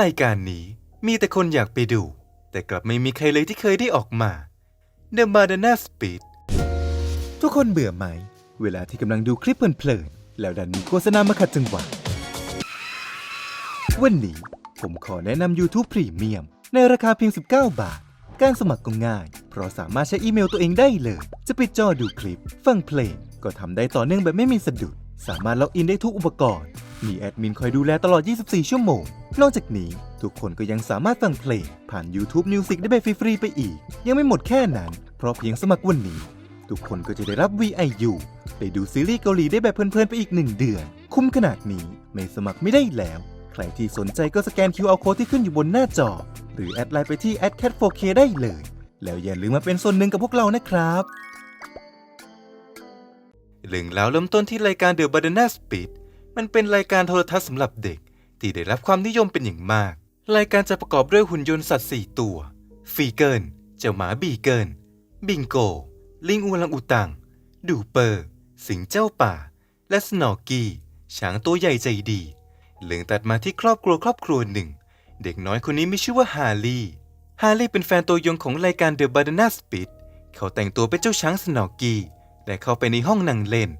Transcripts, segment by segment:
รายการนี้มีแต่คนอยากไปดู แต่กลับไม่มีใครเลยที่เคยได้ออกมา The Madonna Speed ทุกคนเบื่อไหม เวลาที่กำลังดูคลิปเพลินๆแล้วดันมีโฆษณามาขัดจังหวะ วันนี้ผมขอแนะนำ YouTube Premium ในราคาเพียง 19 บาท การสมัครก็ง่าย เพราะสามารถใช้อีเมลตัวเองได้เลย จะปิดจอดูคลิป ฟังเพลง ก็ทำได้ต่อเนื่องแบบไม่มีสะดุด สามารถล็อกอินได้ทุกอุปกรณ์ มีแอดมินคอยดูแลตลอด 24 ชั่วโมง นอกจากนี้ ทุกคนก็ยังสามารถฟังเพลง ผ่าน YouTube Music ได้แบบฟรีๆไปอีก ยังไม่หมดแค่นั้น เพราะเพียงสมัครวันนี้ ทุกคนก็จะได้รับ VIU ไปดูซีรีส์เกาหลีได้แบบเพลินๆไปอีกหนึ่งเดือน คุ้มขนาดนี้ไม่สมัครไม่ได้แล้ว ใครที่สนใจก็สแกน QR Code ที่ขึ้นอยู่บนหน้าจอ หรือแอดไลน์ไปที่ @cat4k ได้เลย แล้วอย่าลืมมาเป็นส่วนหนึ่งกับพวกเรานะครับเรื่องราวเริ่มต้นที่รายการ The Banana Speed มันเป็นรายการโทรทัศน์สำหรับเด็ก ที่ได้รับความนิยมเป็นอย่างมาก รายการจะประกอบด้วยหุ่นยนต์สัตว์ 4 ตัว ฟีเกิลเจ้าหมาบีเกิลบิงโก ลิงอูลังอุตัง ดูเปอร์ สิงเจ้าป่า และสนอกี้ช้างตัวใหญ่ใจดีเรื่องตัดมาที่ครอบครัวครอบครัวหนึ่ง เด็กน้อยคนนี้มีชื่อว่าฮารีฮารีเป็นแฟนตัวยงของรายการ The Banana Split เขาแต่งตัวเป็นเจ้าช้างสนอกี้และเข้าไปในห้องนั่งเล่น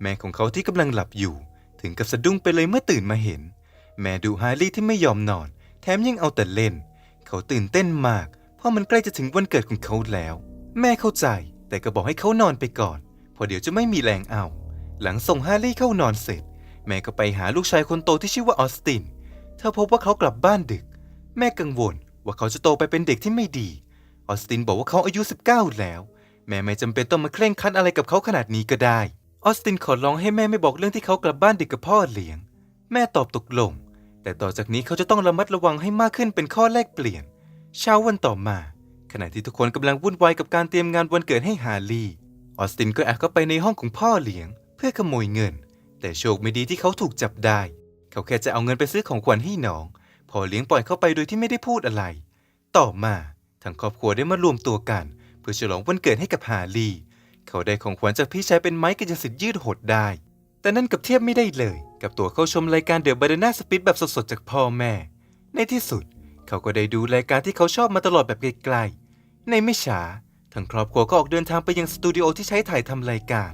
แม่ของเขาที่กำลังหลับอยู่ ถึงกับสะดุ้งไปเลยเมื่อตื่นมาเห็น แม่ดูฮาร์ลี่ที่ไม่ยอมนอน แถมยังเอาแต่เล่น เขาตื่นเต้นมาก เพราะมันใกล้จะถึงวันเกิดของเขาแล้ว แม่เข้าใจ แต่ก็บอกให้เขานอนไปก่อนเพราะเดี๋ยวจะไม่มีแรงเอา หลังส่งฮาร์ลี่เข้านอนเสร็จ แม่ก็ไปหาลูกชายคนโตที่ชื่อว่าออสตินเธอพบว่าเขากลับบ้านดึก แม่กังวลว่าเขาจะโตไปเป็นเด็กที่ไม่ดี ออสตินบอกว่าเขาอายุ 19 แล้ว แม่ไม่จำเป็นต้องมาเคร่งครัดอะไรกับเขาขนาดนี้ก็ได้ ออสตินขอร้องให้แม่ไม่บอกเรื่องที่เขากลับบ้านดึกกับพ่อเลี้ยง แม่ตอบตกลง แต่ต่อจากนี้เขาจะต้องระมัดระวังให้มากขึ้นเป็นข้อแลกเปลี่ยน เช้าวันต่อมา ขณะที่ทุกคนกำลังวุ่นวายกับการเตรียมงานวันเกิดให้ฮาร์ลีออสตินก็แอบเข้าไปในห้องของพ่อเลี้ยง เพื่อขโมยเงิน แต่โชคไม่ดีที่เขาถูกจับได้ เขาแค่จะเอาเงินไปซื้อของขวัญให้น้องพ่อเลี้ยงปล่อยเข้าไปโดยที่ไม่ได้พูดอะไร ต่อมาทั้งครอบครัวได้มารวมตัวกัน เพื่อฉลองวันเกิดให้กับฮาร์ลี เขาได้ของขวัญจากพี่ชายเป็นไม้กระยสิทธิ์ยืดหดได้ แต่นั่นกับเทียบไม่ได้เลย กับตัวเข้าชมรายการเดอะบาร์นาสปิดแบบสดๆจากพ่อแม่ ในที่สุด เขาก็ได้ดูรายการที่เขาชอบมาตลอดแบบไกลๆในไม่ช้าทั้งครอบครัวก็ออกเดินทางไปยังสตูดิโอที่ใช้ถ่ายทำรายการ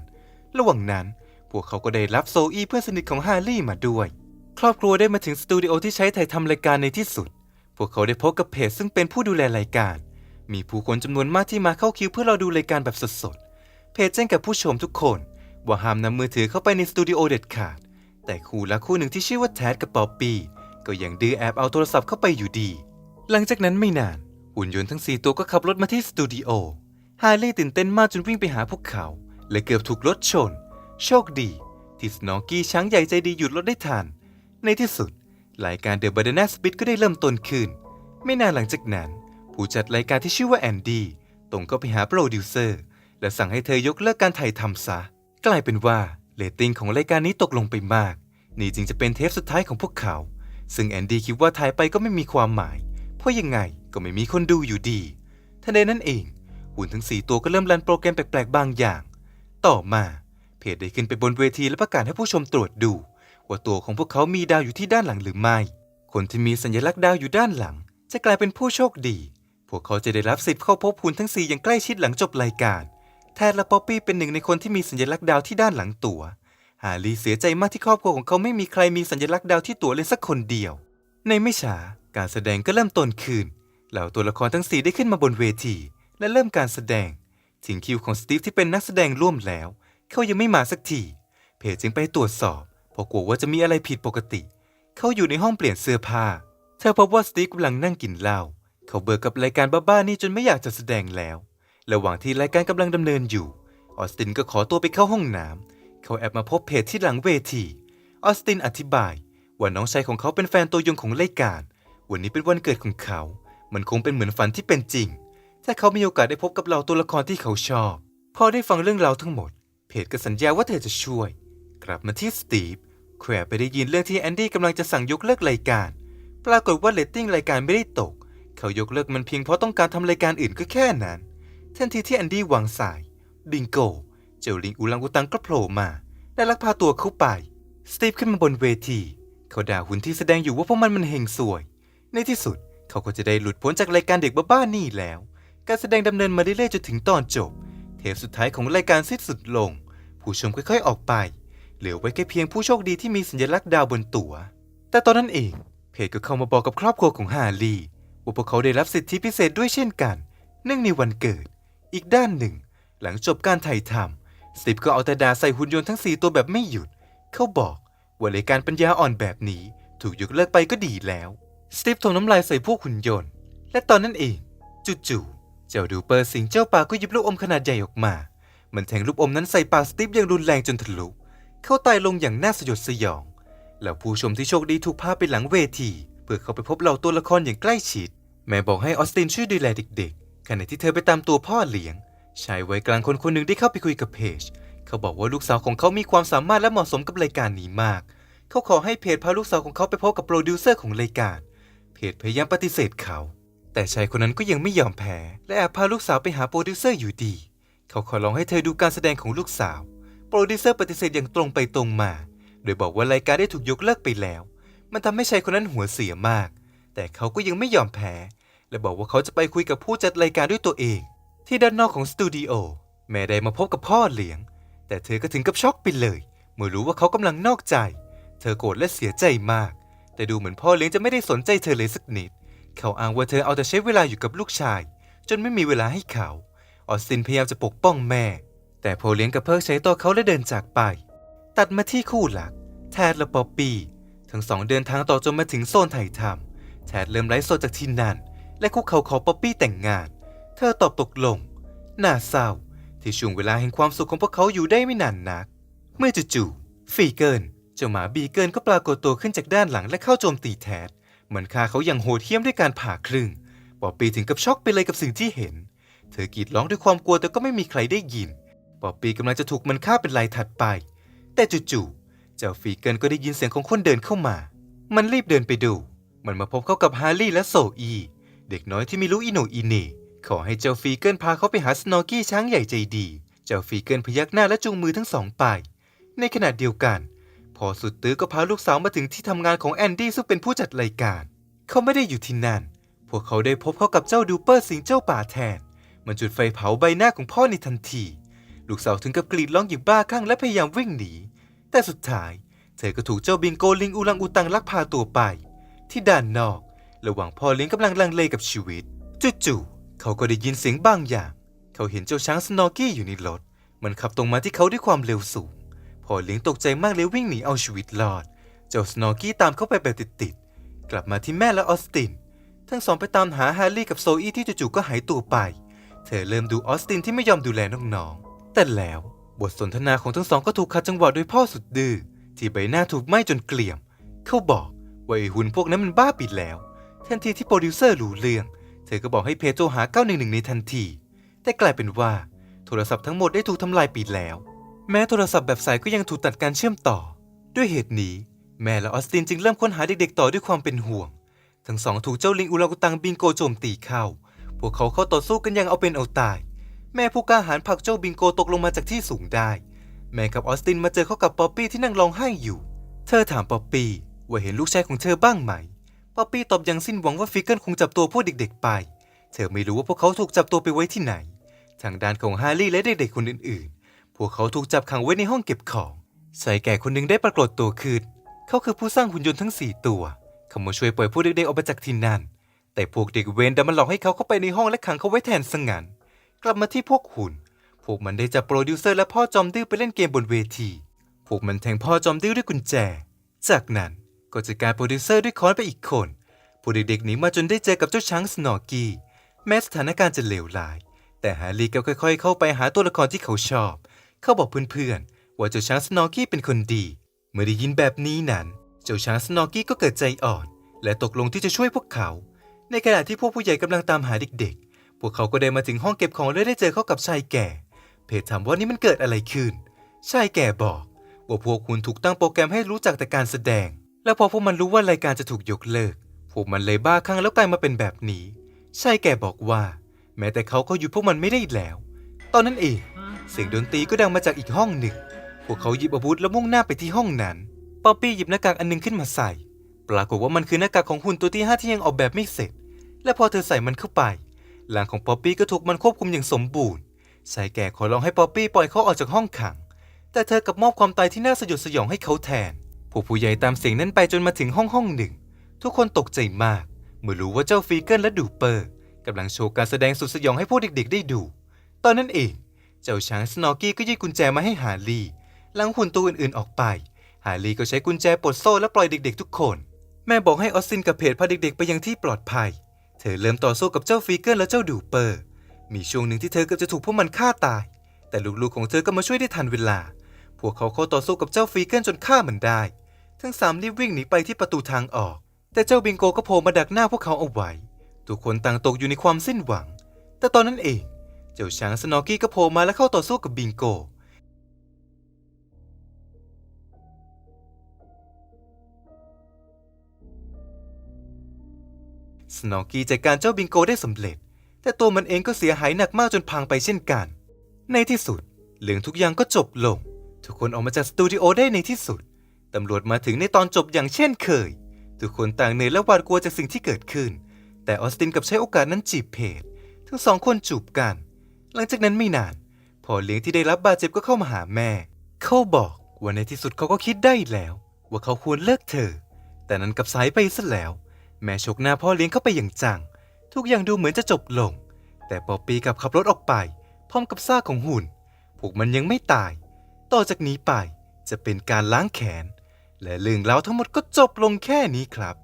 ระหว่างนั้นพวกเขาก็ได้รับโซอี้เพื่อนสนิทของฮาร์ลี่มาด้วย ครอบครัวได้มาถึงสตูดิโอที่ใช้ถ่ายทำรายการในที่สุด พวกเขาได้พบกับเพจซึ่งเป็นผู้ดูแลรายการ มีผู้คนจำนวนมากที่มาเข้าคิวเพื่อรอดูรายการแบบสดๆ เพจแจ้งกับผู้ชมทุกคน ว่าห้ามนำมือถือเข้าไปในสตูดิโอเด็ดขาด แต่คู่ละคู่หนึ่งที่ชื่อว่าแทดกับป๊อปปี้ก็ยังดื้อแอบเอาโทรศัพท์เข้าไปอยู่ดี หลังจากนั้นไม่นาน หุ่นยนต์ทั้งสี่ตัวก็ขับรถมาที่สตูดิโอฮาร์ลี่ตื่นเต้นมากจนวิ่งไปหาพวกเขา และเกือบถูกรถชน โชคดี ที่สโนกี้ช้างใหญ่ใจดีหยุดรถได้ทัน ในที่สุดรายการ The Banana Split ก็ได้เริ่มต้นขึ้น ไม่นานหลังจากนั้น ผู้จัดรายการที่ชื่อว่าแอนดี้ตรงก็ไปหาโปรดิวเซอร์ และสั่งให้เธอยกเลิกการถ่ายทำซะ กลายเป็นว่าเรตติ้งของรายการนี้ตกลงไปมาก นี่จึงจะเป็นเทปสุดท้ายของพวกเขา ซึ่งแอนดี้คิดว่าถ่ายไปก็ไม่มีความหมาย เพราะยังไงก็ไม่มีคนดูอยู่ดีทันใดนั้นเอง หุ่นทั้งสี่ตัวก็เริ่มรันโปรแกรมแปลกๆบางอย่าง ต่อมาเพจได้ขึ้นไปบนเวทีและประกาศให้ผู้ชมตรวจดู ว่าตัวของพวกเขามีดาวอยู่ที่ด้านหลังหรือไม่ คนที่มีสัญลักษณ์ดาวอยู่ด้านหลัง จะกลายเป็นผู้โชคดี พวกเขาจะได้รับสิทธิ์เข้าพบหุ่นทั้งสี่อย่างใกล้ชิดหลังจบรายการ แทดและป๊อปปี้เป็นหนึ่งในคนที่มีสัญลักษณ์ดาวที่ด้านหลังตัว ฮารีเสียใจมากที่ครอบครัวของเขาไม่มีใครมีสัญลักษณ์ดาวที่ตัวเลยสักคนเดียว ในไม่ช้าการแสดงก็เริ่มต้นขึ้น เหล่าตัวละครทั้งสี่ได้ขึ้นมาบนเวที และเริ่มการแสดง ถึงคิวของสตีฟที่เป็นนักแสดงร่วมแล้ว เขายังไม่มาสักที เพจจึงไปตรวจสอบเพราะกลัวว่าจะมีอะไรผิดปกติ เขาอยู่ในห้องเปลี่ยนเสื้อผ้า เธอพบว่าสตีฟกำลังนั่งกินเหล้า เขาเบื่อกับรายการบ้าๆนี่จนไม่อยากจะแสดงแล้ว ระหว่างที่รายการกำลังดำเนินอยู่ ออสตินก็ขอตัวไปเข้าห้องน้ำเขาแอบมาพบเพจที่หลังเวที ออสตินอธิบาย ว่าน้องชายของเขาเป็นแฟนตัวยงของรายการ วันนี้เป็นวันเกิดของเขา มันคงเป็นเหมือนฝันที่เป็นจริง ถ้าเขามีโอกาสได้พบกับเราตัวละครที่เขาชอบ พอได้ฟังเรื่องราวทั้งหมด เพจก็สัญญาว่าเธอจะช่วย กลับมาที่สตีฟแควไปได้ยินเรื่องที่แอนดี้กำลังจะสั่งยกเลิกรายการ ปรากฏว่าเรตติ้งรายการไม่ได้ตก เขายกเลิกมันเพียงเพราะต้องการทำรายการอื่นก็แค่นั้น ทันทีที่แอนดี้วางสาย บิงโก เจ้าลิงอูลังอุตังก็โผล่มาและลักพาตัวเขาไป สตีฟขึ้นมาบนเวที เขาด่าหุ่นที่แสดงอยู่ว่าพวกมันมันเฮงสวย ในที่สุดเขาก็จะได้หลุดพ้นจากรายการเด็กบ้าๆนี่แล้ว การแสดงดำเนินมาเรื่อยๆจนถึงตอนจบ เทปสุดท้ายของรายการสิ้นสุดลง ผู้ชมค่อยๆออกไป เหลือไว้แค่เพียงผู้โชคดีที่มีสัญลักษณ์ดาวบนตั๋ว แต่ตอนนั้นเองเพจก็เข้ามาบอกกับครอบครัวของฮาร์ลีว่าพวกเขาได้รับสิทธิพิเศษด้วยเช่นกัน เนื่องในวันเกิด อีกด้านหนึ่ง หลังจบการถ่ายทำสติปก็เอาแต่ด่าใส่หุ่นยนต์ทั้งสี่ตัวแบบไม่หยุด เขาบอกว่ารายการปัญญาอ่อนแบบนี้ถูกยกเลิกไปก็ดีแล้วสติปถมน้ำลายใส่พวกหุ่นยนต์ และตอนนั้นเองจู่ๆเจ้าดูเปอร์สิงเจ้าป่าก็หยิบลูกอมขนาดใหญ่ออกมา มันแทงลูกอมนั้นใส่ปากสติปอย่างรุนแรงจนทะลุเข้าตายลงอย่างน่าสยดสยองแล้วผู้ชมที่โชคดีถูกพาไปหลังเวที เพื่อเข้าไปพบเหล่าตัวละครอย่างใกล้ชิด แม่บอกให้ออสตินช่วยดูแลเด็กๆ ขณะที่เธอไปตามตัวพ่อเลี้ยงชายวัยกลางคนคนหนึ่งได้เข้าไปคุยกับเพจ เขาบอกว่าลูกสาวของเขามีความสามารถและเหมาะสมกับรายการนี้มาก เขาขอให้เพจพาลูกสาวของเขาไปพบกับโปรดิวเซอร์ของรายการ เพจพยายามปฏิเสธเขา แต่ชายคนนั้นก็ยังไม่ยอมแพ้ และแอบพาลูกสาวไปหาโปรดิวเซอร์อยู่ดี เขาขอร้องให้เธอดูการแสดงของลูกสาว โปรดิวเซอร์ปฏิเสธอย่างตรงไปตรงมา โดยบอกว่ารายการได้ถูกยกเลิกไปแล้ว มันทำให้ชายคนนั้นหัวเสียมาก แต่เขาก็ยังไม่ยอมแพ้ และบอกว่าเขาจะไปคุยกับผู้จัดรายการด้วยตัวเอง ที่ด้านนอกของสตูดิโอแม่ได้มาพบกับพ่อเลี้ยง แต่เธอก็ถึงกับช็อกไปเลย เมื่อรู้ว่าเขากำลังนอกใจ เธอโกรธและเสียใจมาก แต่ดูเหมือนพ่อเลี้ยงจะไม่ได้สนใจเธอเลยสักนิด เขาอ้างว่าเธอเอาแต่ใช้เวลาอยู่กับลูกชาย จนไม่มีเวลาให้เขา ออสตินพยายามจะปกป้องแม่ แต่พ่อเลี้ยงกับเพิกใช้ต่อเขาและเดินจากไป ตัดมาที่คู่หลัก แทดและป๊อปปี้ทั้งสองเดินทางต่อจนมาถึงโซนถ่ายทำแทดเริ่มไลฟ์สดจากที่นั่น และคุกเขาขอป๊อปปี้แต่งงาน เธอตอบตกลง น่าเศร้าที่ช่วงเวลาแห่งความสุขของพวกเขาอยู่ได้ไม่นานนัก เมื่อจู่ๆฟีเกิลเจ้าหมาบีเกิลก็ปรากฏตัวขึ้นจากด้านหลังและเข้าโจมตีแทดมันฆ่าเขาอย่างโหดเหี้ยมด้วยการผ่าครึ่งป๊อปปี้ถึงกับช็อกไปเลยกับสิ่งที่เห็น เธอกรีดร้องด้วยความกลัวแต่ก็ไม่มีใครได้ยินป๊อปปี้กำลังจะถูกมันฆ่าเป็นลายถัดไป แต่จู่ๆเจ้าฟีเกิลก็ได้ยินเสียงของคนเดินเข้ามา มันรีบเดินไปดู มันมาพบเข้ากับฮาร์ลี่และโซอี เด็กน้อยที่ไม่รู้อิโนอิเน่ขอให้เจ้าฟีเกิลพาเขาไปหาสโนกี้ช้างใหญ่ใจดี เจ้าฟีเกิลพยักหน้าและจูงมือทั้งสองไป ในขณะเดียวกัน พอสุดตื้อก็พาลูกสาวมาถึงที่ทำงานของแอนดี้ซึ่งเป็นผู้จัดรายการ เขาไม่ได้อยู่ที่นั่น พวกเขาได้พบเขากับเจ้าดูเปอร์สิงเจ้าป่าแทน มันจุดไฟเผาใบหน้าของพ่อในทันที ลูกสาวถึงกับกรีดร้องอย่างบ้าคลั่งและพยายามวิ่งหนี แต่สุดท้าย เธอก็ถูกเจ้าบิงโกลิงอุลังอุตังลักพาตัวไป ที่ด้านนอก ระหว่างพ่อเลี้ยงกำลังลังเลกับชีวิต จู่ๆเขาก็ได้ยินเสียงบางอย่าง เขาเห็นเจ้าช้างสโนกี้อยู่ในรถ มันขับตรงมาที่เขาด้วยความเร็วสูง พ่อเลี้ยงตกใจมากเลยวิ่งหนีเอาชีวิตรอด เจ้าสโนกี้ตามเข้าไปแบบติดๆ กลับมาที่แม่และออสติน ทั้งสองไปตามหาแฮร์รี่กับโซอี้ที่จู่ๆก็หายตัวไป เธอเริ่มดูออสตินที่ไม่ยอมดูแลน้องๆ แต่แล้วบทสนทนาของทั้งสองก็ถูกขัดจังหวะโดยพ่อสุดดื้อที่ใบหน้าถูกไหม้จนเกลี่ยม เขาบอกว่าไอหุ่นพวกนั้นมันบ้าปิดแล้ว ทันทีที่โปรดิวเซอร์รู้เรื่อง เธอก็บอกให้เพจโทรหา 911 ในทันที แต่กลายเป็นว่าโทรศัพท์ทั้งหมดได้ถูกทำลายปิดแล้ว แม้โทรศัพท์แบบสายก็ยังถูกตัดการเชื่อมต่อ ด้วยเหตุนี้ แม่และออสตินจึงเริ่มค้นหาเด็กๆ ต่อด้วยความเป็นห่วง ทั้งสองถูกเจ้าลิงอุลากุตังบิงโกโจมตีเข้า พวกเขาเข้าต่อสู้กันอย่างเอาเป็นเอาตาย แม่ผู้กล้าหาญผลักเจ้าบิงโกตกลงมาจากที่สูงได้ แม่กับออสตินมาเจอเข้ากับป๊อปปี้ที่นั่งร้องไห้อยู่ เธอถามป๊อปปี้ว่าเห็นลูกชายของเธอบ้างไหม ป๊อปปี้ตอบอย่างสิ้นหวังว่าฟิกเกิลคงจับตัวพวกเด็กๆไป เธอไม่รู้ว่าพวกเขาถูกจับตัวไปไว้ที่ไหน ทางด้านของฮาร์รี่และเด็กๆคนอื่นๆ พวกเขาถูกจับขังไว้ในห้องเก็บของชายแก่คนหนึ่งได้ปรากฏตัวขึ้น เขาคือผู้สร้างหุ่นยนต์ทั้งสี่ตัว เขามาช่วยปล่อยพวกเด็กๆออกไปจากที่นั่น แต่พวกเด็กเวนดันมาหลอกให้เขาเข้าไปในห้องและขังเขาไว้แทนสงันกลับมาที่พวกหุ่น พวกมันได้จับโปรดิวเซอร์และพ่อจอมดื้อไปเล่นเกมบนเวที พวกมันแทงพ่อจอมดื้อด้วยกุญแจ จากนั้น ก็จัดการโปรดิวเซอร์ด้วยค้อนไปอีกคน พวกเด็กๆหนีมาจนได้เจอกับเจ้าช้างสนอกี้แม้สถานการณ์จะเลวร้าย แต่แฮร์รี่ก็ค่อย ๆ เข้าไปหาตัวละครที่เขาชอบ เขาบอกเพื่อนๆว่าเจ้าช้างสนอกี้เป็นคนดี เมื่อได้ยินแบบนี้นั้น เจ้าช้างสนอกี้ก็เกิดใจอ่อน และตกลงที่จะช่วยพวกเขา ในขณะที่พวกผู้ใหญ่กำลังตามหาเด็กๆ พวกเขาก็ได้มาถึงห้องเก็บของและได้เจอเข้ากับชายแก่ เพจถามว่านี่มันเกิดอะไรขึ้น ชายแก่บอกว่าพวกคุณถูกตั้งโปรแกรมให้รู้จักแต่การแสดง และพอพวกมันรู้ว่ารายการจะถูกยกเลิก พวกมันเลยบ้าคลั่งแล้วกลายมาเป็นแบบนี้ ชายแก่บอกว่า แม้แต่เขาก็หยุดพวกมันไม่ได้อีกแล้ว ตอนนั้นเอง เสียงดนตรีก็ดังมาจากอีกห้องหนึ่ง พวกเขาหยิบอาวุธแล้วมุ่งหน้าไปที่ห้องนั้นป๊อปปี้หยิบหน้ากากอันหนึงขึ้นมาใส่ ปรากฏว่ามันคือหน้ากากของหุ่นตัวที่ห้าที่ยังออกแบบไม่เสร็จ และพอเธอใส่มันเข้าไปร่างของป๊อปปี้ก็ถูกมันควบคุมอย่างสมบูรณ์ชายแก่ขอร้องให้ป๊อปปี้ปล่อยเขาออกจากห้องขัง แต่เธอกลับมอบความตายที่น่าสยดสยองให้เขาแทน วกผู้ใหญ่ตามเสียงนั้นไปจนมาถึงห้องห้องหนึ่ง ทุกคนตกใจมาก เมื่อรู้ว่าเจ้าฟีเกิลและดูเปอร์กำลังโชว์การแสดงสุดสยองให้พวกเด็กๆ ได้ดู ตอนนั้นเอง เจ้าช้างสโนกี้ก็ยื่นกุญแจมาให้ฮาร์ลีหลังหุ่นตัวอื่นๆออกไปฮาร์ลีก็ใช้กุญแจปลดโซ่และปล่อยเด็กๆ ทุกคน แม่บอกให้ออสซินกับเพจพาเด็กๆ ไปยังที่ปลอดภัย เธอเริ่มต่อสู้กับเจ้าฟีเกิลและเจ้าดูเปอร์ มีช่วงหนึ่งที่เธอเกือบจะถูกพวกมันฆ่าตาย แต่ลูกๆของเธอก็มาช่วยได้ทันเวลา พวกเขาเข้าต่อสู้กับเจ้าฟีเกิลจนฆ่ามันได้ ทั้งสามรีบวิ่งหนีไปที่ประตูทางออก แต่เจ้าบิงโกก็โผล่มาดักหน้าพวกเขาเอาไว้ ทุกคนต่างตกอยู่ในความสิ้นหวัง แต่ตอนนั้นเอง เจ้าช้างสโนกี้ก็โผล่มาและเข้าต่อสู้กับบิงโก สโนกี้จัดการเจ้าบิงโกได้สำเร็จ แต่ตัวมันเองก็เสียหายหนักมากจนพังไปเช่นกัน ในที่สุดเรื่องทุกอย่างก็จบลง ทุกคนออกมาจากสตูดิโอได้ในที่สุด ตำรวจมาถึงในตอนจบอย่างเช่นเคย ทุกคนต่างเหนื่อยและหวาดกลัวจากสิ่งที่เกิดขึ้น แต่ออสตินกับใช้โอกาสนั้นจีบเพจทั้งสองคนจูบกัน หลังจากนั้นไม่นานพ่อเลี้ยงที่ได้รับบาดเจ็บก็เข้ามาหาแม่ เขาบอกว่าในที่สุดเขาก็คิดได้แล้ว ว่าเขาควรเลิกเธอ แต่นั้นกับสายไปซะแล้ว แม่ชกหน้าพ่อเลี้ยงเข้าไปอย่างจัง ทุกอย่างดูเหมือนจะจบลง แต่ปอปีกับขับรถออกไป พร้อมกับซากของหุ่นพวกมันยังไม่ตาย ต่อจากนี้ไปจะเป็นการล้างแขน และเรื่องราวทั้งหมดก็จบลงแค่นี้ครับ